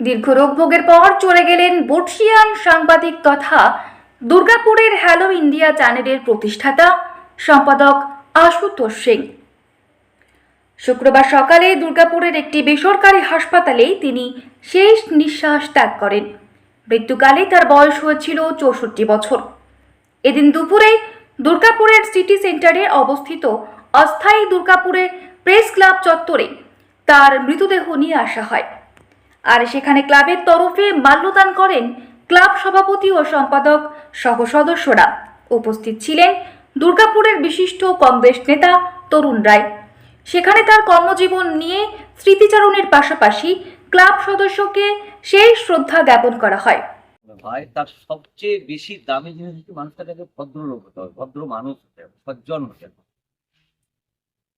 দীর্ঘ রোগ ভোগের পর চলে গেলেন বর্ষিয়ান সাংবাদিক তথা দুর্গাপুরের হ্যালো ইন্ডিয়া চ্যানেলের প্রতিষ্ঠাতা সম্পাদক আশুতোষ সিং। শুক্রবার সকালে দুর্গাপুরের একটি বেসরকারি হাসপাতালে তিনি শেষ নিঃশ্বাস ত্যাগ করেন। মৃত্যুকালে তার বয়স হয়েছিল চৌষট্টি বছর। এদিন দুপুরে দুর্গাপুরের সিটি সেন্টারে অবস্থিত অস্থায়ী দুর্গাপুরের প্রেস ক্লাব চত্বরে তার মৃতদেহ নিয়ে আসা হয়। আর সেখানে ক্লাবের তরফে মাল্যদান করেন ক্লাব সভাপতি ও সম্পাদক সহ সদস্যরা। উপস্থিত ছিলেন দুর্গাপুরের বিশিষ্ট কংগ্রেস নেতা তরুণ রায়। সেখানে তার কর্মজীবন নিয়ে স্মৃতিচারণের পাশাপাশি ক্লাব সদস্যকে সেই শ্রদ্ধা জ্ঞাপন করা হয়। ভাই, তার সবচেয়ে বেশি দামি জিনিস হচ্ছে মানুষটাকে ভদ্রলোক হতে হবে, ভদ্র মানুষ হতে হবে, সজ্জন হতে হবে।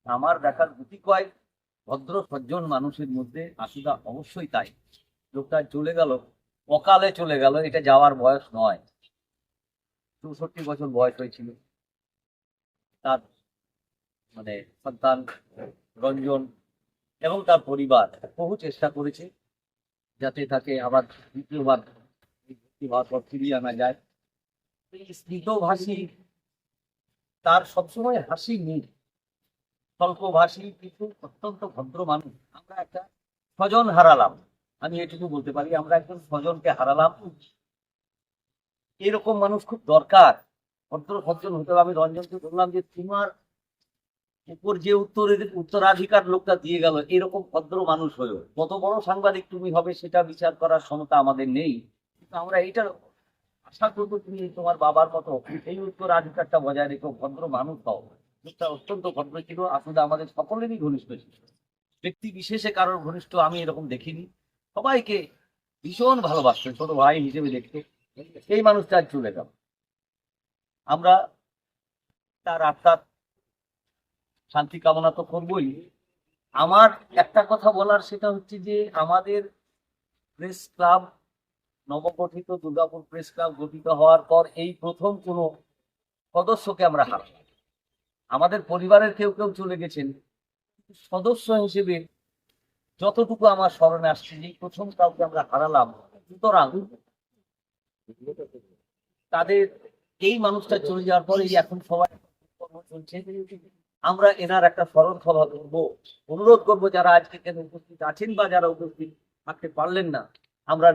আমার দেখার গুটি কয়? ভদ্র সজ্জন মানুষের মধ্যে আসিদা অবশ্যই তাই। লোকটা চলে গেল, অকালে চলে গেল, এটা যাওয়ার বয়স নয়। চৌষট্টি বছর বয়স হয়েছিল। তার মানে সন্তান, রঞ্জন এবং তার পরিবার বহু চেষ্টা করেছে যাতে তাকে আবার দ্বিতীয়বার ভর্তি হওয়ার পর ফিরিয়ে আনা যায়। স্নিগ্ধভাষী তার সবসময় হাসি মুখ স্বল্পভাষী কিন্তু অত্যন্ত ভদ্র মানুষ। আমরা একটা স্বজন হারালাম। আমি এটুকু বলতে পারি, আমরা একজন স্বজনকে হারালাম। এরকম মানুষ খুব দরকার। ভদ্র সজ্জন হতে হবে। আমি রঞ্জনকে বললাম যে, তোমার উপর যে উত্তরের উত্তরাধিকার লোকটা দিয়ে গেল, এরকম ভদ্র মানুষ হয়েও। কত বড় সাংবাদিক তুমি হবে, সেটা বিচার করার ক্ষমতা আমাদের নেই। কিন্তু আমরা এইটার আশা করব তুমি তোমার বাবার মতো এই উত্তরাধিকারটা বজায় রেখো, ভদ্র মানুষ হও। লোকটা অত্যন্ত ভদ্র ছিল। আসলে আমাদের সকলেরই ঘনিষ্ঠ ছিল। ব্যক্তি বিশেষে কারোর ঘনিষ্ঠ আমি এরকম দেখিনি। সবাইকে ভীষণ ভালোবাসতো ছোট ভাই হিসেবে দেখতো। এই মানুষটা আজ চলে গেল। আমরা তার আত্মার শান্তি কামনা তো করবই। আমার একটা কথা বলার, সেটা হচ্ছে যে আমাদের প্রেস ক্লাব, নবগঠিত দুর্গাপুর প্রেস ক্লাব গঠিত হওয়ার পর এই প্রথম কোনো সদস্যকে আমরা হারালাম আমাদের পরিবারের কেউ কেউ চলে গেছেন। সদস্য হিসেবে যতটুকু আমার স্মরণে আসছে যে প্রথম কাউকে আমরা হারালাম, সুতরাং তাদের এই মানুষটা চলে যাওয়ার পরে এখন সবাই চলছে। আমরা এনার একটা স্মরণ সভা করব। অনুরোধ করব যারা আজকে এখানে উপস্থিত আছেন বা যারা উপস্থিত থাকতে পারলেন না, আমরা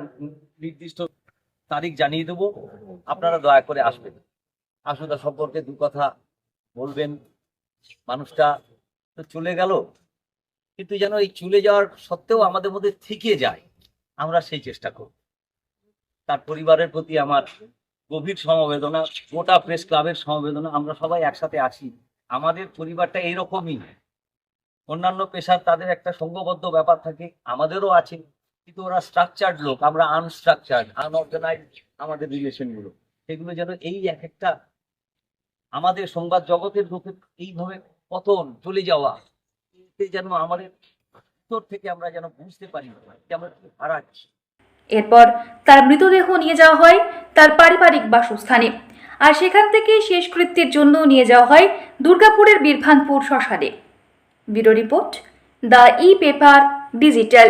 নির্দিষ্ট তারিখ জানিয়ে দেবো। আপনারা দয়া করে আসবেন। আসুদা সম্পর্কে দু কথা বলবেন, মানুষটা তো চলে গেল, কিন্তু যেন এই চলে যাওয়ার সত্ত্বেও আমাদের মধ্যে থেকে যায়, আমরা সেই চেষ্টা করব। তার পরিবারের প্রতি আমার গভীর সমবেদনা, গোটা প্রেস ক্লাবের সমবেদনা, আমরা সবাই একসাথে আছি। আমাদের পরিবারটা এইরকমই। অন্যান্য পেশার তাদের একটা সংঘবদ্ধ ব্যাপার থাকে, আমাদেরও আছে, কিন্তু ওরা স্ট্রাকচার্ড লোক, আমরা আনস্ট্রাকচার্ড আনঅর্গানাইজ আমাদের রিলেশনগুলো সেগুলো যেন এই এক একটা আমাদের সংবাদ জগতের লোকের এইভাবে পতন চলে যাওয়া যেন আমাদের ভিতর থেকে আমরা যেন বুঝতে পারি যে আমরা হারাচ্ছি এরপর তার মৃতদেহ নিয়ে যাওয়া হয় তার পারিবারিক বাসস্থানে। আর সেখান থেকে শেষকৃত্যের জন্য নিয়ে যাওয়া হয় দুর্গাপুরের বীরভানপুর শ্মশানে। Bureau report, the e paper digital.